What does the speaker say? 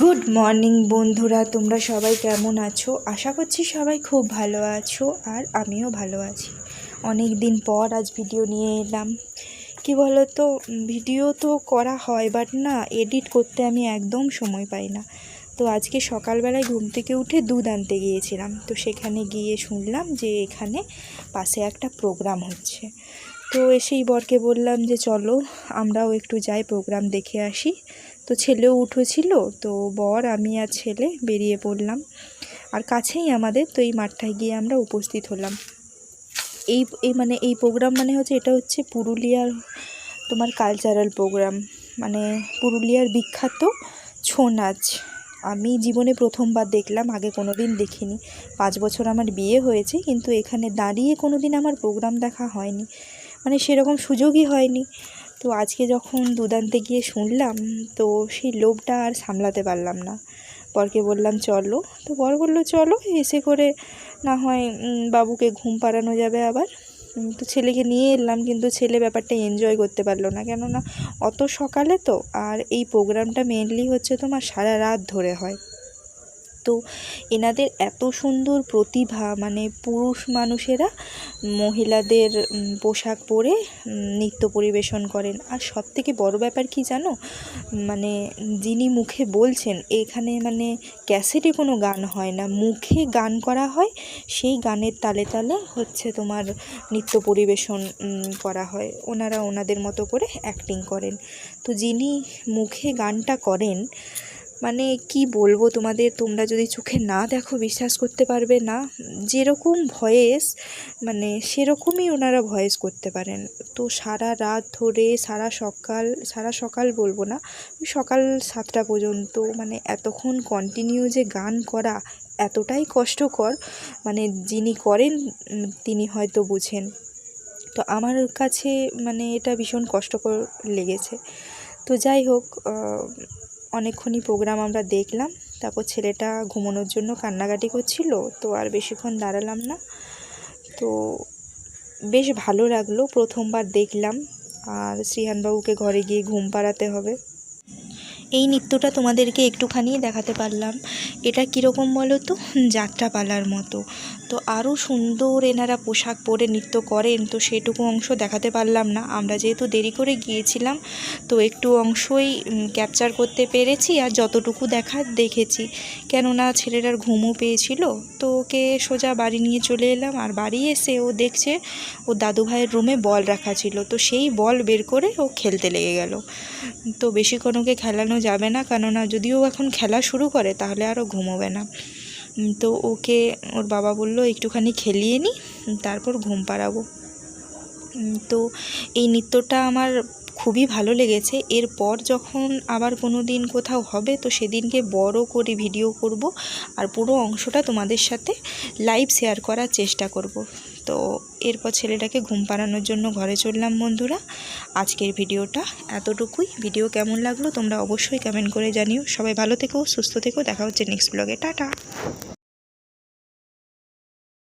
Good morning বন্ধুরা। তোমরা সবাই কেমন আছো? আশা করছি সবাই খুব ভালো আছো আর আমিও ভালো আছি। অনেক দিন পর আজ ভিডিও নিয়ে এলাম। কি বলো তো ভিডিও তো করা হয় বাট না এডিট করতে আমি একদম সময় পাই না। তো আজকে সকালবেলায় ঘুম থেকে উঠে দুধ আনতে গিয়েছিলাম। তো সেখানে গিয়ে শুনলাম যে এখানে পাশে একটা প্রোগ্রাম হচ্ছে। তো এসেই বরকে বললাম যে, চলো, আমরাও একটু যাই, প্রোগ্রাম দেখে আসি। তো ছেলেও উঠেছিল, তো বর, আমি আর ছেলে বেরিয়ে পড়লাম। আর কাছেই আমাদের, তো এই মাঠটায় গিয়ে আমরা উপস্থিত হলাম। এই এই মানে এই প্রোগ্রাম মানে হচ্ছে, এটা হচ্ছে পুরুলিয়ার তোমার কালচারাল প্রোগ্রাম মানে পুরুলিয়ার বিখ্যাত ছৌ নাচ। আমি জীবনে প্রথমবার দেখলাম, আগে কোনো দিন দেখিনি। পাঁচ বছর আমার বিয়ে হয়েছে, কিন্তু এখানে দাঁড়িয়ে কোনো দিন আমার প্রোগ্রাম দেখা হয়নি। মানে সেরকম সুযোগই হয়নি। তো আজকে যখন দুদান্তে গিয়ে শুনলাম, তো সেই লোভটা আর সামলাতে পারলাম না। বরকে বললাম, চলো। তো বর বলল, চলো। এসে করে না হয় বাবুকে ঘুম পাড়ানো যাবে আবার। তো ছেলেকে নিয়ে এলাম, কিন্তু ছেলে ব্যাপারটা এনজয় করতে পারল না। কেননা, অত সকালে তো, আর এই প্রোগ্রামটা মেনলি হচ্ছে তোমার সারা রাত ধরে হয়। তো এনাদের এত সুন্দর প্রতিভা মানে পুরুষ মানুষেরা মহিলাদের পোশাক পরে নৃত্য পরিবেশন করেন। আর সব থেকে বড় ব্যাপার কি জানো? মানে যিনি মুখে বলছেন, এখানে মানে ক্যাসেটে কোনো গান হয় না। মুখে গান করা হয়, সেই গানের তালে তালে হচ্ছে তোমার নৃত্য পরিবেশন করা হয়। ওনারা ওনাদের মতো করে অ্যাক্টিং করেন। তো যিনি মুখে গানটা করেন মানে কি বলব তোমাদের? তোমরা যদি চোখে না দেখো, বিশ্বাস করতে পারবে না। যেরকম ভয়েস মানে সেরকমই ওনারা ভয়েস করতে পারেন। তো সারা রাত ধরে, সারা সকাল সারা সকাল বলব না, সকাল সাতটা পর্যন্ত মানে এতক্ষণ কন্টিনিউ যে গান করা এতটাই কষ্টকর মানে যিনি করেন, তিনি হয়তো বুঝেন। তো আমার কাছে মানে এটা ভীষণ কষ্টকর লেগেছে। তো যাই হোক অনেকক্ষণই প্রোগ্রাম আমরা দেখলাম, তারপর ছেলেটা ঘুমানোর জন্য কান্নাকাটি করছিল, তো আর বেশিক্ষণ দাঁড়ালাম না। তো বেশ ভালো লাগল প্রথমবার দেখলাম, আর শ্রীহানবাবুকে ঘরে গিয়ে ঘুম পাড়াতে হবে। এই নৃত্যটা তোমাদেরকে একটুখানি দেখাতে পারলাম। এটা কীরকম বলো তো? যাত্রাপালার মতো। তো আরও সুন্দর এনারা পোশাক পরে নৃত্য করেন, তো সেটুকু অংশ দেখাতে পারলাম না। আমরা যেহেতু দেরি করে গিয়েছিলাম, তো একটু অংশই ক্যাপচার করতে পেরেছি আর যতটুকু দেখার দেখেছি। কেননা ছেলেটার ঘুমও পেয়েছিল, তো ওকে সোজা বাড়ি নিয়ে চলে এলাম আর বাড়ি এসে ও দেখছে ও দাদু ভাইয়ের রুমে বল রাখা ছিল। তো সেই বল বের করে ও খেলতে লেগে গেল। তো বেশিক্ষণ ওকে খেলানো যাবে না, কেননা যদিও এখন খেলা শুরু করে, তাহলে আরও ঘুমোবে না। তো ওকে ওর বাবা বলল, একটুখানি খেলিয়ে নি, তারপর ঘুম পাড়াবো। তো এই নৃত্যটা আমার খুবই ভালো লেগেছে। এরপর যখন আবার কোনো দিন কোথাও হবে, তো সেদিনকে বড় করে ভিডিও করব, আর পুরো অংশটা তোমাদের সাথে লাইভ শেয়ার করার চেষ্টা করব। তো এরপর ছেলেটাকে ঘুম পাড়ানোর জন্য ঘরে চললাম বন্ধুরা। আজকের ভিডিওটা এতটুকুই। ভিডিও কেমন লাগল তোমরা অবশ্যই কমেন্ট করে জানিও। সবাই ভালো থেকো, সুস্থ থেকো। দেখা হচ্ছে নেক্সট ব্লগে টাটা!